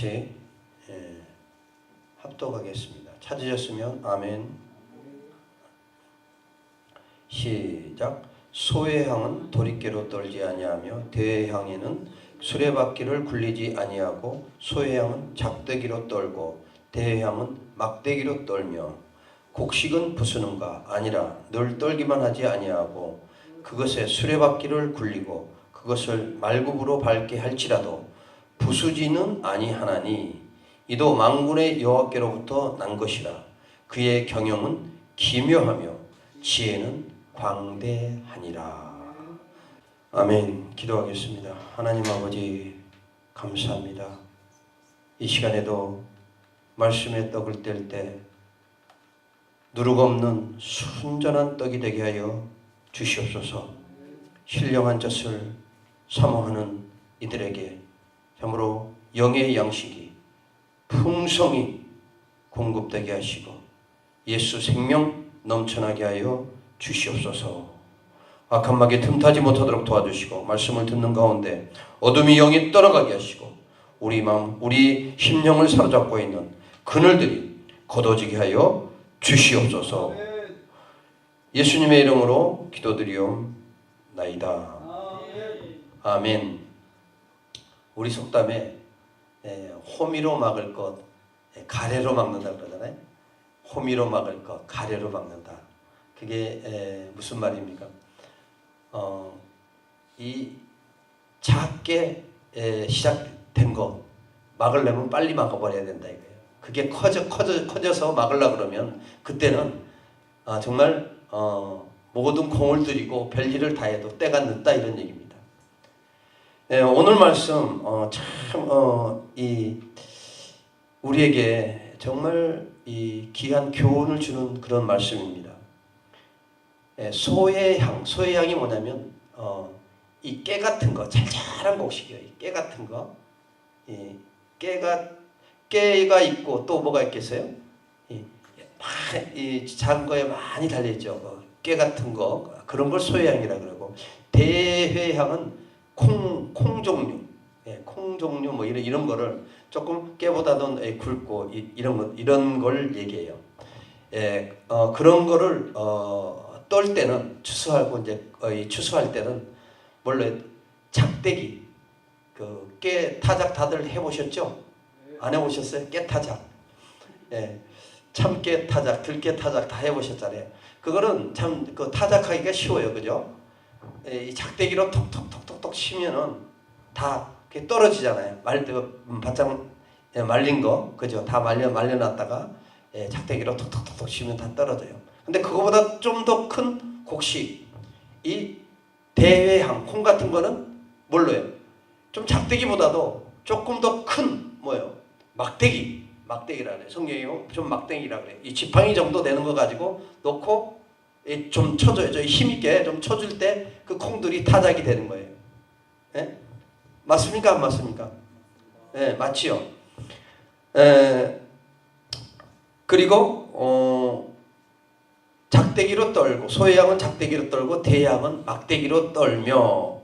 다 같이 예, 합독하겠습니다. 찾으셨으면 아멘. 시작. 소의 향은 도리깨로 떨지 아니하며 대의 향에는 수레바퀴를 굴리지 아니하고 소의 향은 작대기로 떨고 대의 향은 막대기로 떨며 곡식은 부수는가 아니라 늘 떨기만 하지 아니하고 그것에 수레바퀴를 굴리고 그것을 말굽으로 밟게 할지라도 부수지는 아니하나니 이도 망군의 여호와께로부터 난 것이라. 그의 경영은 기묘하며 지혜는 광대하니라. 아멘. 기도하겠습니다. 하나님 아버지 감사합니다. 이 시간에도 말씀의 떡을 뗄 때 누룩 없는 순전한 떡이 되게 하여 주시옵소서. 신령한 젖을 사모하는 이들에게 참으로 영의 양식이 풍성히 공급되게 하시고 예수 생명 넘쳐나게 하여 주시옵소서. 악한 마귀 틈타지 못하도록 도와주시고 말씀을 듣는 가운데 어둠이 영이 떠나가게 하시고 우리 마음 우리 심령을 사로잡고 있는 그늘들이 걷어지게 하여 주시옵소서. 예수님의 이름으로 기도드리옵나이다. 아멘. 우리 속담에 에, 호미로 막을 것 에, 가래로 막는다 그러잖아요. 호미로 막을 것 가래로 막는다. 그게 에, 무슨 말입니까? 어, 이 작게 에, 시작된 거 막으려면 빨리 막아버려야 된다 이거예요. 그게 커져 커져 커져서 막으려 그러면 그때는 아, 정말 어, 모든 공을 들이고 별일을 다 해도 때가 늦다 이런 얘기입니다. 예, 오늘 말씀 어, 참이 우리에게 정말 이 귀한 교훈을 주는 그런 말씀입니다. 예, 소의 향, 소의 향이 뭐냐면 어, 이 깨 같은 거, 잘잘한 곡식이에요. 이깨 같은 거, 이 깨가 깨가 있고 또 뭐가 있겠어요? 이, 이 작은 거에 많이 달려 있죠. 그깨 같은 거 그런 걸 소의 향이라 그러고 대회향은 콩, 콩 종류, 예, 콩 종류 뭐 이런 이런 거를 조금 깨보다는 예, 굵고 이, 이런 거 이런 걸 얘기해요. 예, 어, 그런 거를 어, 떨 때는 추수하고 이제 거의 추수할 때는 원래 작대기 그 깨 타작 다들 해보셨죠? 안 해보셨어요? 깨 타작. 예, 참깨 타작, 들깨 타작 다 해보셨잖아요. 그거는 참 그 타작하기가 쉬워요, 그죠? 예, 이 작대기로 톡톡톡톡톡 치면은 다 떨어지잖아요. 말, 그, 음, 바짝 예, 말린 거, 그죠? 다 말려 말려놨다가 예, 작대기로 톡톡톡톡 치면 다 떨어져요. 근데 그거보다 좀 더 큰 곡식, 이 대회향, 콩 같은 거는 뭘로요? 좀 작대기보다도 조금 더 큰 뭐요? 막대기, 막대기라 그래. 성경이 좀 막대기라 그래. 이 지팡이 정도 되는 거 가지고 놓고 이 좀 쳐줘요. 저 힘있게 좀 쳐줄 때 그 콩들이 타작이 되는 거예요. 예? 맞습니까? 안 맞습니까? 예, 맞지요. 에, 그리고 어, 작대기로 떨고 소양은 작대기로 떨고 대양은 막대기로 떨며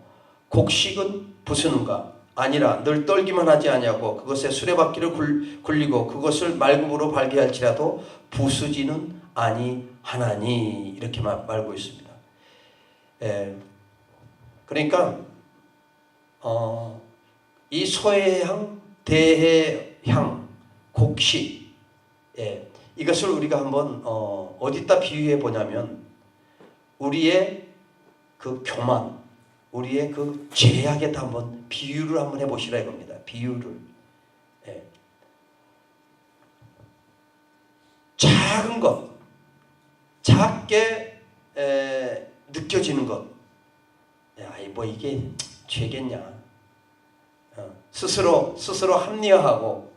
곡식은 부수는가 아니라 늘 떨기만 하지 아니하고 그것에 수레바퀴를 굴, 굴리고 그것을 말굽으로 발기할지라도 부수지는 아니 하나니 이렇게 말, 말고 있습니다. 에, 그러니까 어, 이 소해향, 대해향, 곡식 예, 이것을 우리가 한번 어, 어디다 비유해 보냐면 우리의 그 교만, 우리의 그 죄악에다 한번 비유를 한번 해보시라 이겁니다. 비유를 예. 작은 것, 작게 에, 느껴지는 것. 야, 뭐 이게 죄겠냐? 어, 스스로 스스로 합리화하고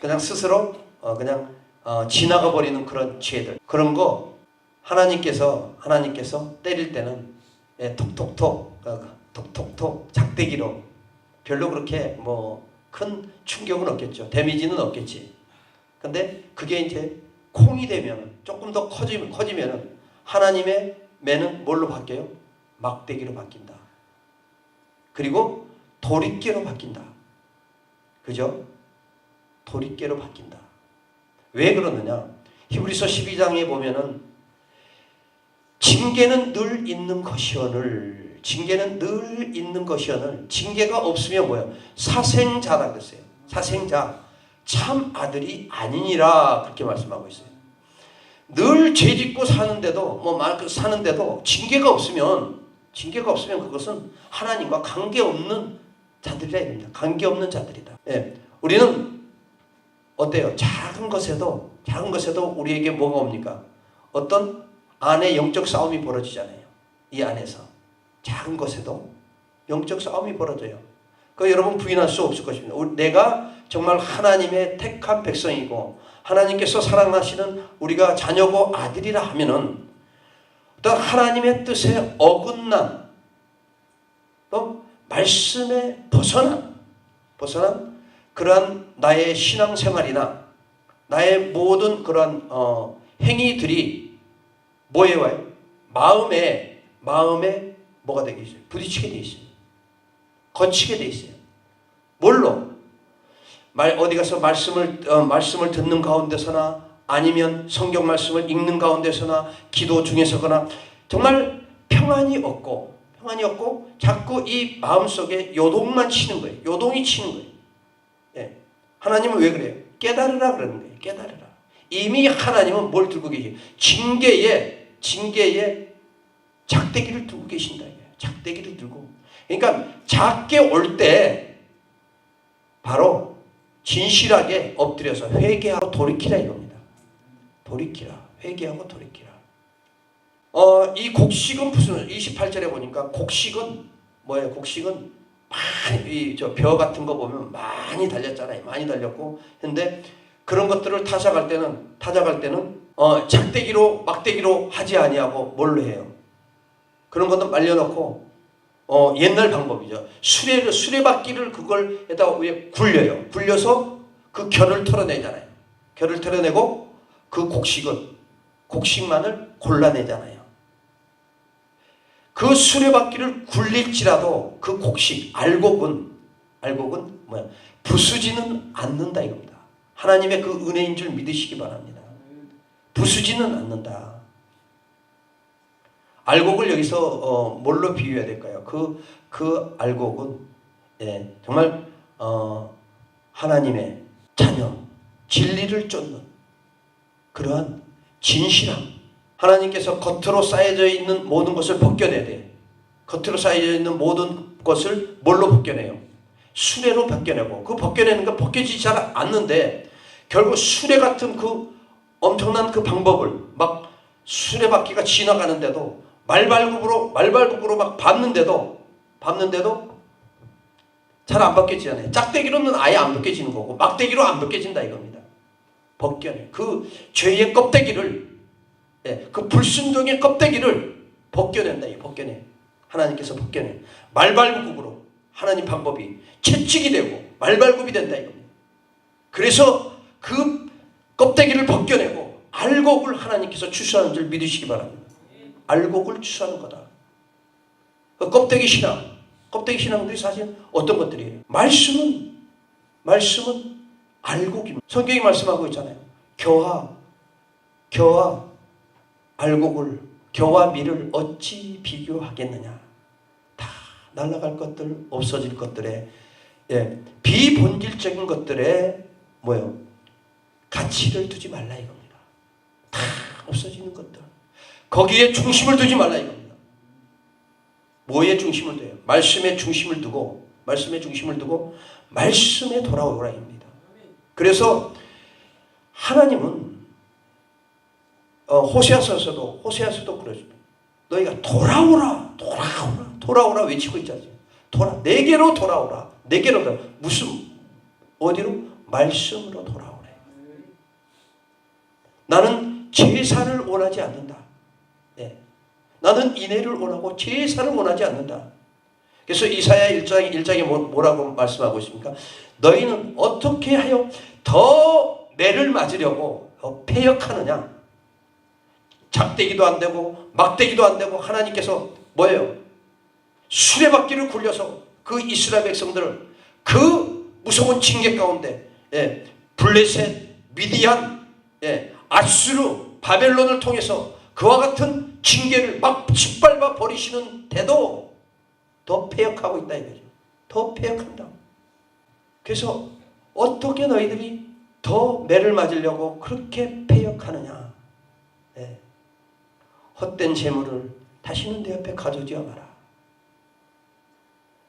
그냥 스스로 어, 그냥 어, 지나가 버리는 그런 죄들 그런 거 하나님께서 하나님께서 때릴 때는 예, 톡톡톡 어, 톡톡톡 작대기로 별로 그렇게 뭐 큰 충격은 없겠죠 데미지는 없겠지 근데 그게 이제 콩이 되면 조금 더 커지면 커지면은 하나님의 매는 뭘로 바뀌어요? 막대기로 바뀐다. 그리고 도리깨로 바뀐다. 그죠? 도리깨로 바뀐다. 왜 그러느냐? 히브리서 12장에 보면은 징계는 늘 있는 것이오늘 징계는 늘 있는 것이오늘 징계가 없으면 뭐예요? 사생자라 그랬어요. 사생자 참 아들이 아니니라 그렇게 말씀하고 있어요. 늘 죄짓고 사는데도 뭐말 사는데도 징계가 없으면 징계가 없으면 그것은 하나님과 관계 없는 자들이라 입니다. 관계 없는 자들이다. 예. 우리는 어때요? 작은 것에도 작은 것에도 우리에게 뭐가 옵니까? 어떤 안에 영적 싸움이 벌어지잖아요. 이 안에서 작은 것에도 영적 싸움이 벌어져요. 그 여러분 부인할 수 없을 것입니다. 내가 정말 하나님의 택한 백성이고 하나님께서 사랑하시는 우리가 자녀고 아들이라 하면은 어떤 하나님의 뜻에 어긋난 또 말씀에 벗어난 벗어난 그러한 나의 신앙생활이나 나의 모든 그러한 어, 행위들이 뭐에 와요? 마음에 마음에 뭐가 되게 있어요? 부딪히게 돼 있어요. 거치게 돼 있어요. 뭘로? 말 어디 가서 말씀을 어, 말씀을 듣는 가운데서나 아니면 성경 말씀을 읽는 가운데서나 기도 중에서거나 정말 평안이 없고 평안이 없고 자꾸 이 마음속에 요동만 치는 거예요. 요동이 치는 거예요. 예. 하나님은 왜 그래요? 깨달으라 그러는 거예요. 깨달으라. 이미 하나님은 뭘 들고 계세요? 징계에 징계에 작대기를 들고 계신다. 작대기를 들고. 그러니까 작게 올 때 바로 진실하게 엎드려서 회개하고 돌이키라 이겁니다. 돌이키라. 회개하고 돌이키라. 어, 이 곡식은 무슨 28절에 보니까 곡식은 뭐예요? 곡식은 많이 저 벼 같은 거 보면 많이 달렸잖아요. 많이 달렸고 근데 그런 것들을 타작할 때는 타작할 때는 어, 작대기로 막대기로 하지 아니하고 뭘로 해요? 그런 것도 말려놓고 어, 옛날 방법이죠. 수레를 수레바퀴를 그걸 에다가 위에 굴려요. 굴려서 그 결을 털어내잖아요. 결을 털어내고 그 곡식은 곡식만을 골라내잖아요. 그 수레바퀴를 굴릴지라도 그 곡식 알곡은 알곡은 뭐야 부수지는 않는다 이겁니다. 하나님의 그 은혜인 줄 믿으시기 바랍니다. 부수지는 않는다. 알곡을 여기서 어, 뭘로 비유해야 될까요? 그, 그 알곡은 예, 정말 어, 하나님의 자녀, 진리를 쫓는 그러한 진실함. 하나님께서 겉으로 쌓여져 있는 모든 것을 벗겨내야 돼. 겉으로 쌓여져 있는 모든 것을 뭘로 벗겨내요? 수레로 벗겨내고 그 벗겨내는 건 벗겨지지 잘 않는데 결국 수레 같은 그 엄청난 그 방법을 막 수레바퀴가 지나가는데도 말발굽으로 말발굽으로 막 밟는데도 밟는데도 잘 안 벗겨지잖아요. 짝대기로는 아예 안 벗겨지는 거고 막대기로 안 벗겨진다 이겁니다. 벗겨내 그 죄의 껍데기를 예, 그 불순종의 껍데기를 벗겨낸다 이 벗겨내 하나님께서 벗겨내 말발굽으로 하나님 방법이 채찍이 되고 말발굽이 된다 이겁니다. 그래서 그 껍데기를 벗겨내고 알곡을 하나님께서 추수하는 줄 믿으시기 바랍니다. 알곡을 추수하는 거다. 그 껍데기 신앙, 껍데기 신앙들이 사실 어떤 것들이에요? 말씀은 말씀은 알곡입니다. 성경이 말씀하고 있잖아요. 겨와 겨와 알곡을 겨와 밀을 어찌 비교하겠느냐? 다 날아갈 것들, 없어질 것들에 예, 비본질적인 것들에 뭐요? 가치를 두지 말라 이겁니다. 다 없어지는 것들. 거기에 중심을 두지 말라 이겁니다. 뭐에 중심을 둬요? 말씀에 중심을 두고 말씀에 중심을 두고 말씀에 돌아오라 입니다. 그래서 하나님은 어, 호세아서에서도 호세아서도 그러죠. 너희가 돌아오라, 돌아오라, 돌아오라 외치고 있잖아요. 돌아 내게로 돌아오라. 내게로 돌아. 무슨 어디로? 말씀으로 돌아오래. 나는 제사를 원하지 않는다. 예. 나는 인애를 원하고 제사를 원하지 않는다. 그래서 이사야 1장 1장에 뭐라고 말씀하고 있습니까? 너희는 어떻게 하여 더 매를 맞으려고 더 패역하느냐? 작대기도 안 되고 막대기도 안 되고 하나님께서 뭐예요? 수레바퀴를 굴려서 그 이스라엘 백성들을 그 무서운 징계 가운데 예, 블레셋, 미디안, 예, 아수르, 바벨론을 통해서 그와 같은 징계를 막 짓밟아 버리시는 데도 더 폐역하고 있다 이거죠. 더 폐역한다. 그래서 어떻게 너희들이 더 매를 맞으려고 그렇게 폐역하느냐? 예. 헛된 재물을 다시는 내 옆에 가져오지 마라.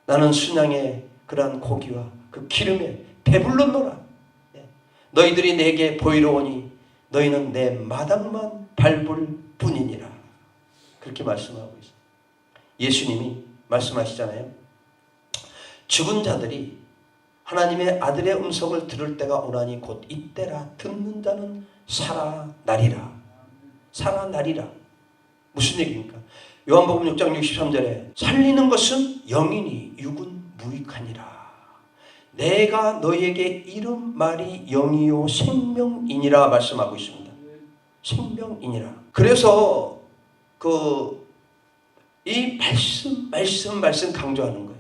나는 순양의 그러한 고기와 그 기름에 배불렀노라. 예. 너희들이 내게 보이러 오니 너희는 내 마당만 밟을 뿐이니라. 그렇게 말씀하고 있어요. 예수님이 말씀하시잖아요. 죽은 자들이 하나님의 아들의 음성을 들을 때가 오나니 곧 이때라 듣는 자는 살아나리라. 살아나리라. 무슨 얘기입니까? 요한복음 6장 63절에 살리는 것은 영이니 육은 무익하니라. 내가 너에게 이름 말이 영이요 생명이니라 말씀하고 있습니다. 생명이니라. 그래서 그 이 말씀 말씀 말씀 강조하는 거예요.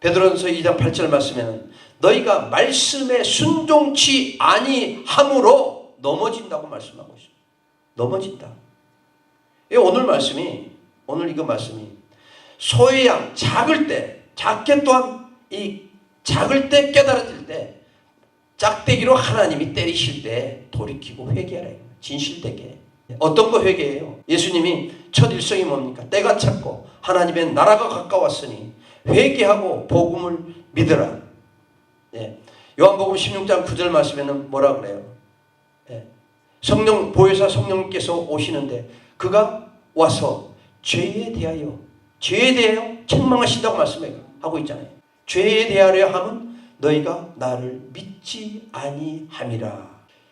베드로전서 2장 8절 말씀에는 너희가 말씀에 순종치 아니함으로 넘어진다고 말씀하고 있어요. 넘어진다. 이 오늘 말씀이 오늘 이거 말씀이 소의 양 작을 때 작게 또한 이 작을 때 깨달아질 때 짝대기로 하나님이 때리실 때 돌이키고 회개하라. 진실되게. 어떤 거 회개해요? 예수님이 첫 일성이 뭡니까? 때가 찼고 하나님의 나라가 가까웠으니 회개하고 복음을 믿으라. 예. 요한복음 16장 9절 말씀에는 뭐라 그래요? 예. 성령 보혜사 성령께서 오시는데 그가 와서 죄에 대하여 죄에 대하여 책망하신다고 말씀해요. 하고 있잖아요. 죄에 대하여 하면 너희가 나를 믿지 아니함이라.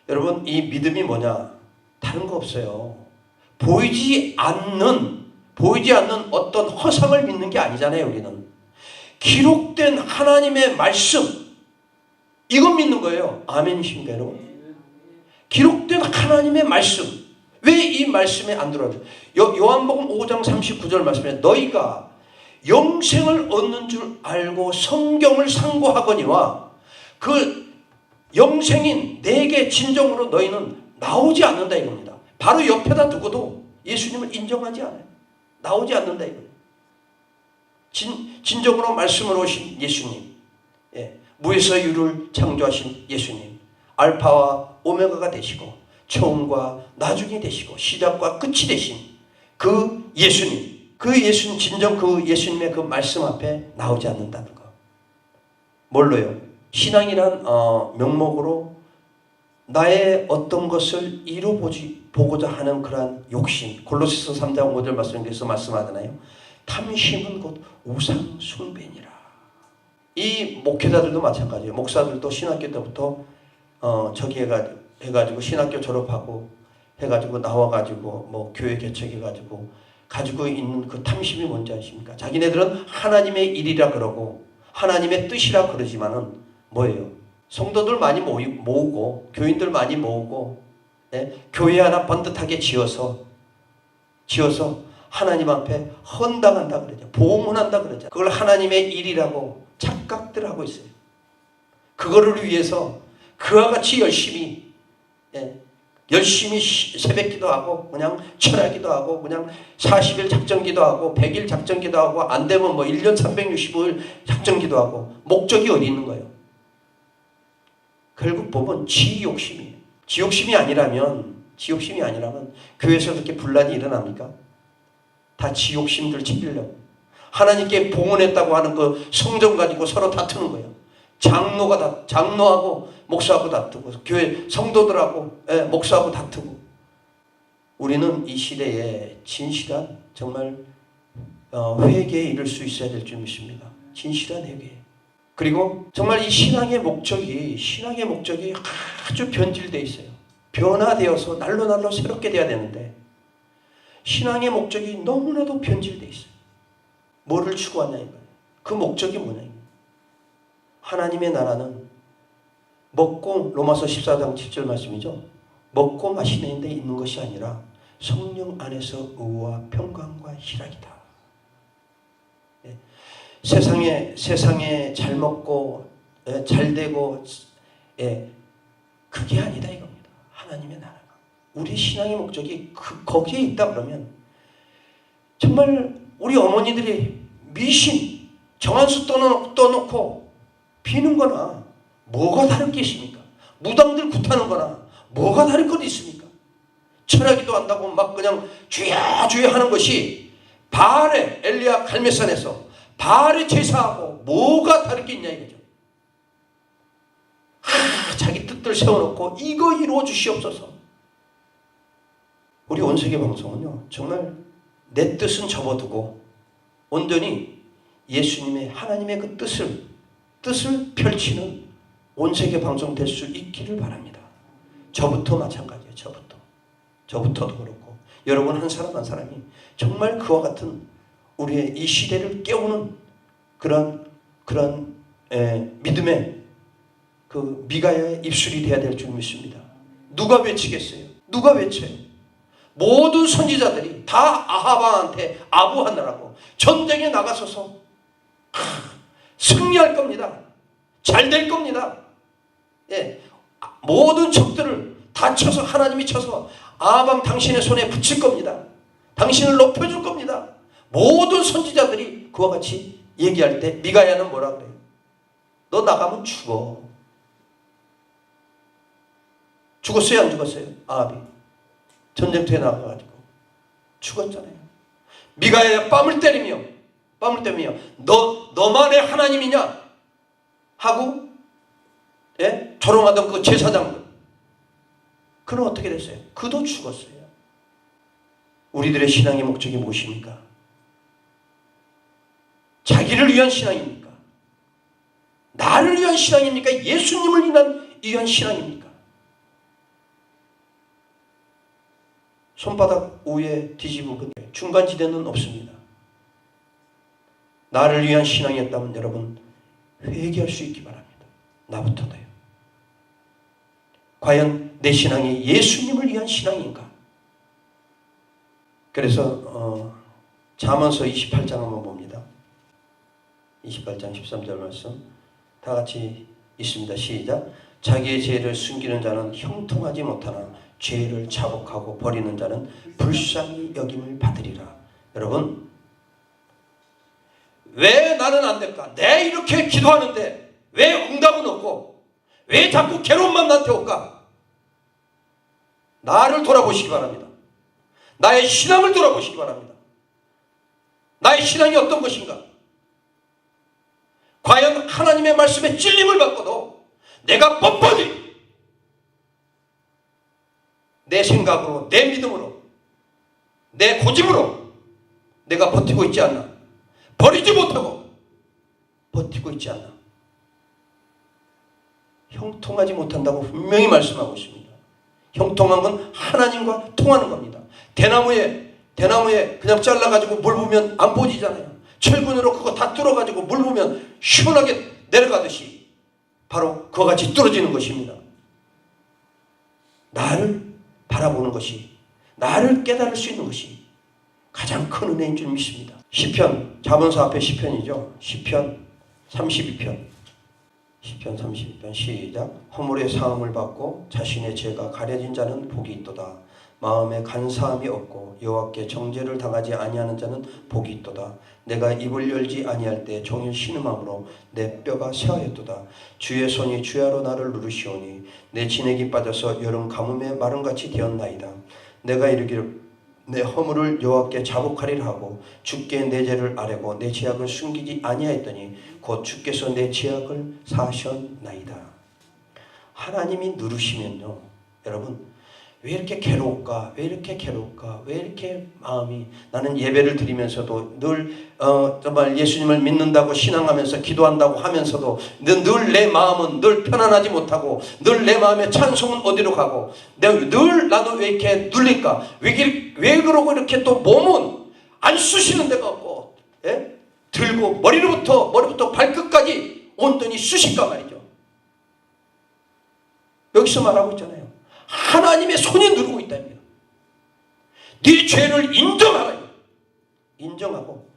여러분 이 믿음이 뭐냐? 다른 거 없어요. 보이지 않는 보이지 않는 어떤 허상을 믿는 게 아니잖아요. 우리는 기록된 하나님의 말씀 이거 믿는 거예요. 아멘이신가요, 여러분? 기록된 하나님의 말씀 왜 이 말씀에 안 들어요? 요한복음 5장 39절 말씀에 너희가 영생을 얻는 줄 알고 성경을 상고하거니와 그 영생인 내게 진정으로 너희는 나오지 않는다 이겁니다. 바로 옆에다 두고도 예수님을 인정하지 않아요. 나오지 않는다 이거예요. 진, 진정으로 말씀을 오신 예수님. 예, 무에서 유를 창조하신 예수님. 알파와 오메가가 되시고 처음과 나중이 되시고 시작과 끝이 되신 그 예수님. 그 예수님 진정 그 예수님의 그 말씀 앞에 나오지 않는다는 거. 뭘로요? 신앙이란 어, 명목으로 나의 어떤 것을 이루보지 보고자 하는 그러한 욕심. 골로새서 3장 5절 말씀에서 말씀하잖아요. 탐심은 곧 우상 숭배니라. 이 목회자들도 마찬가지예요. 목사들도 신학교 때부터 어 저기 해가지고, 해가지고 신학교 졸업하고 해가지고 나와가지고 뭐 교회 개척해가지고 가지고 있는 그 탐심이 뭔지 아십니까? 자기네들은 하나님의 일이라 그러고 하나님의 뜻이라 그러지만은 뭐예요? 성도들 많이 모으고 교인들 많이 모으고 예? 교회 하나 번듯하게 지어서 지어서 하나님 앞에 헌당한다 그러죠. 봉헌한다 그러죠. 그걸 하나님의 일이라고 착각들 하고 있어요. 그거를 위해서 그와 같이 열심히 예, 열심히 새벽 기도 하고 그냥 철야기도 하고 그냥 40일 작전기도 하고 100일 작전기도 하고 안 되면 뭐 1년 365일 작전기도 하고 목적이 어디 있는 거예요? 결국 보면 지 욕심이에요. 지 욕심이 아니라면 지 욕심이 아니라면 교회에서 그렇게 분란이 일어납니까? 다 지 욕심들 챙기려고 하나님께 봉헌했다고 하는 그 성전 가지고 서로 다투는 거예요. 장로가 다 장로하고 목사하고 다투고 교회 성도들하고 예, 목사하고 다투고 우리는 이 시대에 진실한 정말 어, 회개에 이를 수 있어야 될 줄 믿습니다. 진실한 회개. 그리고 정말 이 신앙의 목적이 신앙의 목적이 아주 변질돼 있어요. 변화되어서 날로 날로 새롭게 돼야 되는데 신앙의 목적이 너무나도 변질돼 있어요. 뭐를 추구하냐 이거예요. 그 목적이 뭐냐. 하나님의 나라는 먹고 로마서 14장 7절 말씀이죠. 먹고 마시는 데 있는 것이 아니라 성령 안에서 의와 평강과 희락이다. 예. 세상에 세상에 잘 먹고 예, 잘 되고 예, 그게 아니다 이겁니다. 하나님의 나라가 우리 신앙의 목적이 그, 거기에 있다 그러면 정말 우리 어머니들이 미신 정한수 떠놓고, 떠놓고 비는 거나 뭐가 다른 게 있습니까? 무당들 굿하는 거나 뭐가 다른 것 있습니까? 철학기도 한다고 막 그냥 주야 주야 하는 것이 바알의 엘리야 갈매산에서 바알의 제사하고 뭐가 다른 게 있냐 이거죠. 하, 자기 뜻들 세워놓고 이거 이루어 주시옵소서. 우리 온세계 방송은요 정말 내 뜻은 접어두고 온전히 예수님의 하나님의 그 뜻을 뜻을 펼치는 온세계 방송 될 수 있기를 바랍니다. 저부터 마찬가지예요. 저부터. 저부터도 그렇고 여러분 한 사람 한 사람이 정말 그와 같은 우리의 이 시대를 깨우는 그런 그런 에, 믿음의 그 미가야의 입술이 돼야 될 줄 믿습니다. 누가 외치겠어요? 누가 외쳐요? 모든 선지자들이 다 아하방한테 아부하느라고 전쟁에 나가서서 크, 승리할 겁니다. 잘 될 겁니다. 예, 모든 적들을 다 쳐서 하나님이 쳐서 아방 당신의 손에 붙일 겁니다. 당신을 높여줄 겁니다. 모든 선지자들이 그와 같이 얘기할 때 미가야는 뭐라 그래요? 너 나가면 죽어. 죽었어요? 안 죽었어요? 아합이. 전쟁터에 나가가지고 죽었잖아요. 미가야 뺨을 때리며 뺨을 때리며 너 너만의 하나님이냐 하고 예? 조롱하던 그 제사장들 그는 어떻게 됐어요? 그도 죽었어요. 우리들의 신앙의 목적이 무엇입니까? 자기를 위한 신앙입니까? 나를 위한 신앙입니까? 예수님을 위한, 위한 신앙입니까? 손바닥 위에 뒤집은 그 중간지대는 없습니다. 나를 위한 신앙이었다면 여러분 회개할 수 있기 바랍니다. 나부터도요. 과연 내 신앙이 예수님을 위한 신앙인가? 그래서 어, 잠언서 28장 한번 봅니다. 28장 13절 말씀 다 같이 있습니다. 시작. 자기의 죄를 숨기는 자는 형통하지 못하나 죄를 자복하고 버리는 자는 불쌍히 여김을 받으리라. 여러분 왜 나는 안 될까? 내 이렇게 기도하는데 왜 응답은 없고 왜 자꾸 괴로움만 나한테 올까? 나를 돌아보시기 바랍니다. 나의 신앙을 돌아보시기 바랍니다. 나의 신앙이 어떤 것인가? 과연 하나님의 말씀에 찔림을 받고도 내가 뻔뻔히 내 생각으로, 내 믿음으로, 내 고집으로 내가 버티고 있지 않나? 버리지 못하고 버티고 있지 않나? 형통하지 못한다고 분명히 말씀하고 있습니다. 형통한 건 하나님과 통하는 겁니다. 대나무에 대나무에 그냥 잘라가지고 물 부으면 안 보지잖아요. 철근으로 그거 다 뚫어가지고 물 부으면 시원하게 내려가듯이 바로 그와 같이 뚫어지는 것입니다. 나를 바라보는 것이 나를 깨달을 수 있는 것이 가장 큰 은혜인 줄 믿습니다. 시편 자본서 앞에 시편이죠. 시편 32편 시편 32편 시작 허물의 사함을 받고 자신의 죄가 가려진 자는 복이 있도다. 마음에 간사함이 없고 여호와께 정죄를 당하지 아니하는 자는 복이 있도다. 내가 입을 열지 아니할 때 종일 신음함으로 내 뼈가 쇠하였도다. 주의 손이 주야로 나를 누르시오니 내 진액이 빠져서 여름 가뭄에 마름같이 되었나이다. 내가 이르기를 내 허물을 여호와께 자복하리라 하고 주께 내 죄를 아뢰고 내 죄악을 숨기지 아니하였더니 곧 주께서 내 죄악을 사하셨나이다. 하나님이 누르시면요. 여러분 왜 이렇게 괴로울까? 왜 이렇게 괴로울까? 왜 이렇게 마음이 나는 예배를 드리면서도 늘 어, 정말 예수님을 믿는다고 신앙하면서 기도한다고 하면서도 늘 내 마음은 늘 편안하지 못하고 늘 내 마음의 찬송은 어디로 가고 늘, 늘 나도 왜 이렇게 눌릴까? 왜, 왜 그러고 이렇게 또 몸은 안 쑤시는 데가 없고 예? 들고 머리로부터 머리부터 발끝까지 온전히 쑤실까 말이죠. 여기서 말하고 있잖아요. 하나님의 손이 누르고 있다며. 네 죄를 인정하라. 인정하고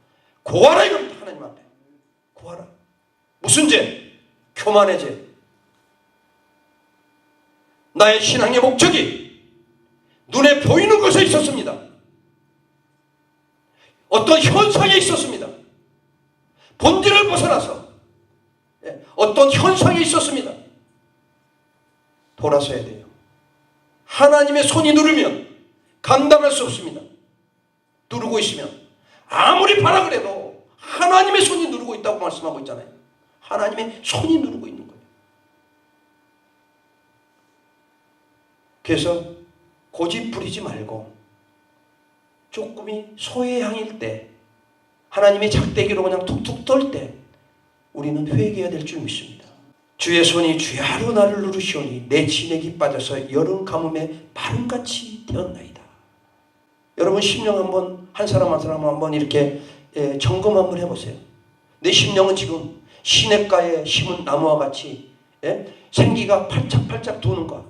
고하라 이겁니다. 하나님 앞에. 고하라. 무슨 죄? 교만의 죄. 나의 신앙의 목적이 눈에 보이는 것에 있었습니다. 어떤 현상에 있었습니다. 본질을 벗어나서 예, 어떤 현상에 있었습니다. 돌아서야 돼요. 하나님의 손이 누르면 감당할 수 없습니다. 누르고 있으면 아무리 바라 그래도 하나님의 손이 누르고 있다고 말씀하고 있잖아요. 하나님의 손이 누르고 있는 거예요. 그래서 고집 부리지 말고 조금이 소의 향일 때 하나님의 작대기로 그냥 툭툭 떨 때 우리는 회개해야 될 줄 믿습니다. 주의 손이 주야로 나를 누르시오니 내 진액이 빠져서 여름 가뭄에 바람같이 되었나이다. 여러분 심령 한번 한 사람 한 사람 한번 이렇게 예, 점검 한번 해보세요. 내 심령은 지금 시냇가에 심은 나무와 같이 예? 생기가 팔짝팔짝 도는가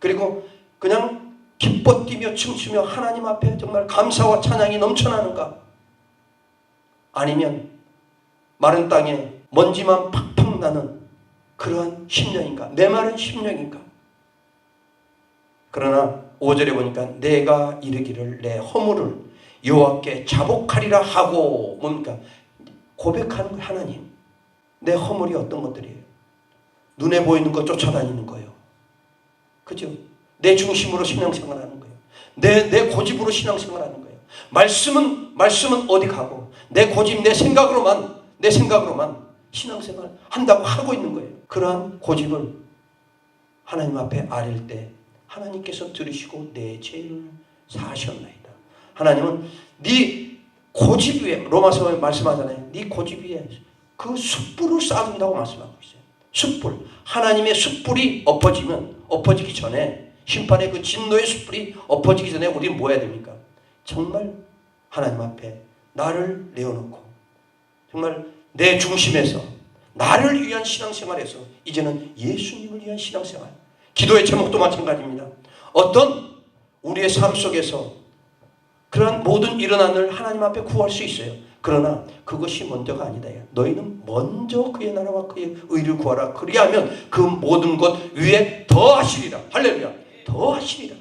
그리고 그냥 기뻐 뛰며 춤추며 하나님 앞에 정말 감사와 찬양이 넘쳐나는가 아니면 마른 땅에 먼지만 팍팍 나는 그러한 심령인가? 내 말은 심령인가? 그러나 5절에 보니까 내가 이르기를 내 허물을 여호와께 자복하리라 하고 뭡니까? 고백하는 거 하나님. 내 허물이 어떤 것들이에요? 눈에 보이는 것 쫓아다니는 거예요. 그죠? 내 중심으로 신앙생활 하는 거예요. 내, 내 고집으로 신앙생활 하는 거예요. 말씀은 말씀은 어디 가고 내 고집 내 생각으로만 내 생각으로만 신앙생활 한다고 하고 있는 거예요 그러한 고집을 하나님 앞에 아릴 때 하나님께서 들으시고 내 죄를 사하셨나이다. 하나님은 네 고집 위에 로마서에 말씀하잖아요. 네 고집 위에 그 숯불을 쌓아둔다고 말씀하고 있어요. 숯불 하나님의 숯불이 엎어지면 엎어지기 전에 심판의 그 진노의 숯불이 엎어지기 전에 우리는 뭐 해야 됩니까? 정말 하나님 앞에 나를 내어놓고 정말 내 중심에서 나를 위한 신앙생활에서 이제는 예수님을 위한 신앙생활 기도의 제목도 마찬가지입니다. 어떤 우리의 삶 속에서 그러한 모든 일어난 일 하나님 앞에 구할 수 있어요. 그러나 그것이 먼저가 아니다. 너희는 먼저 그의 나라와 그의 의를 구하라. 그리하면 그 모든 것 위에 더하시리라. 할렐루야. 더하시리라.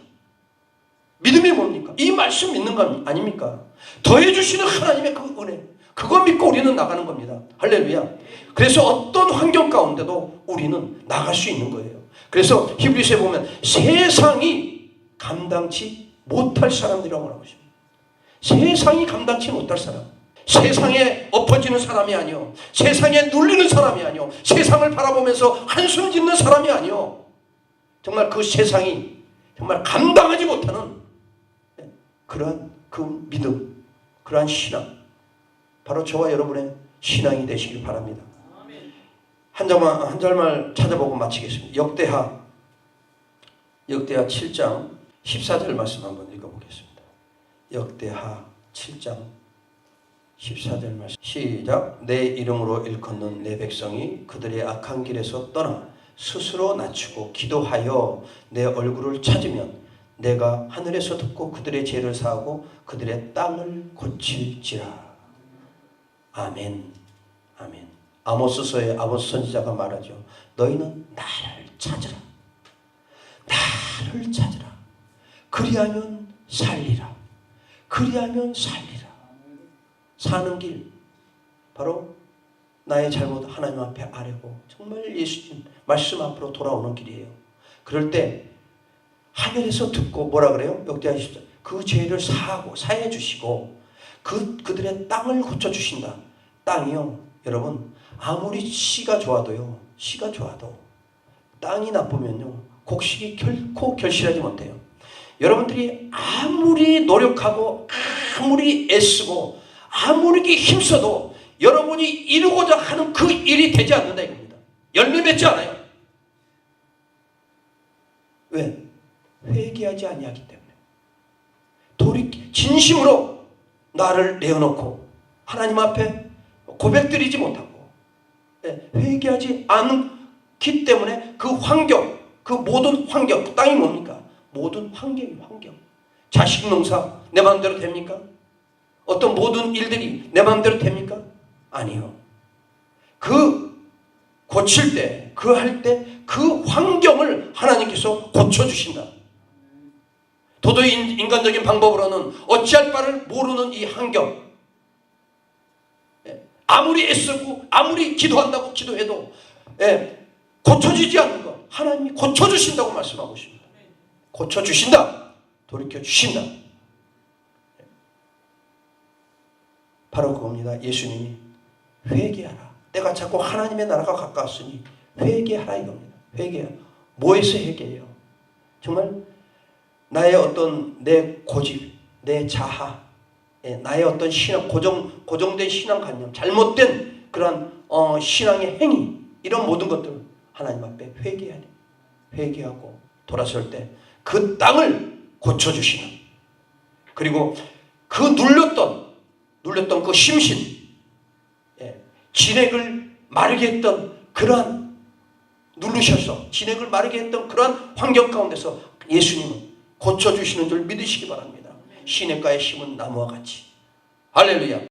믿음이 뭡니까? 이 말씀 믿는 거 아닙니까? 더해주시는 하나님의 그 은혜. 그거 믿고 우리는 나가는 겁니다. 할렐루야. 그래서 어떤 환경 가운데도 우리는 나갈 수 있는 거예요. 그래서 히브리서에 보면 세상이 감당치 못할 사람들이라고 말하고 있습니다. 세상이 감당치 못할 사람. 세상에 엎어지는 사람이 아니요. 세상에 눌리는 사람이 아니요. 세상을 바라보면서 한숨 짓는 사람이 아니요. 정말 그 세상이 정말 감당하지 못하는 그러한 그 믿음, 그러한 신앙. 바로 저와 여러분의 신앙이 되시길 바랍니다. 한 절만 한 절만 찾아보고 마치겠습니다. 역대하 역대하 7장 14절 말씀 한번 읽어보겠습니다. 역대하 7장 14절 말씀 시작 내 이름으로 일컫는 내 백성이 그들의 악한 길에서 떠나 스스로 낮추고 기도하여 내 얼굴을 찾으면 내가 하늘에서 듣고 그들의 죄를 사하고 그들의 땅을 고칠지라 아멘 아멘 아모스서의 아모스 선지자가 말하죠. 너희는 나를 찾으라. 나를 찾으라. 그리하면 살리라. 그리하면 살리라. 사는 길 바로 나의 잘못 하나님 앞에 아뢰고 정말 예수님 말씀 앞으로 돌아오는 길이에요. 그럴 때 하늘에서 듣고 뭐라 그래요? 역대하십시오. 그 죄를 사하고 사해 주시고 그 그들의 땅을 고쳐 주신다. 땅이요. 여러분 아무리 씨가 좋아도요. 씨가 좋아도 땅이 나쁘면요. 곡식이 결코 결실하지 못해요. 여러분들이 아무리 노력하고 아무리 애쓰고 아무리 힘써도 여러분이 이루고자 하는 그 일이 되지 않는다 이겁니다. 열매 맺지 않아요. 왜? 회개하지 아니하기 때문에. 돌이 진심으로 나를 내어놓고 하나님 앞에 고백드리지 못하고 예, 회개하지 않기 때문에 그 환경, 그 모든 환경, 그 땅이 뭡니까? 모든 환경이 환경. 자식 농사 내 마음대로 됩니까? 어떤 모든 일들이 내 마음대로 됩니까? 아니요. 그 고칠 때, 그 할 때 그 환경을 하나님께서 고쳐주신다. 도저히 인- 인간적인 방법으로는 어찌할 바를 모르는 이 환경. 예, 아무리 애쓰고 아무리 기도한다고 기도해도 예, 고쳐지지 않는 것 하나님이 고쳐주신다고 말씀하고 있습니다. 고쳐주신다. 돌이켜주신다. 예. 바로 그겁니다. 예수님이 회개하라. 내가 자꾸 하나님의 나라가 가까웠으니 회개하라 이겁니다. 회개하라. 뭐에서 회개해요? 정말 나의 어떤 내 고집, 내 자하, 예, 나의 어떤 신앙, 고정, 고정된 신앙관념, 잘못된 그러한 어, 신앙의 행위, 이런 모든 것들을 하나님 앞에 회개해야 돼. 회개하고 돌아설 때 그 땅을 고쳐주시는 그리고 그 눌렸던 눌렸던 그 심신 예, 진액을 마르게 했던 그러한 누르셔서 진액을 마르게 했던 그러한 환경 가운데서 예수님은 고쳐주시는 줄 믿으시기 바랍니다. 시냇가에 심은 나무와 같이 할렐루야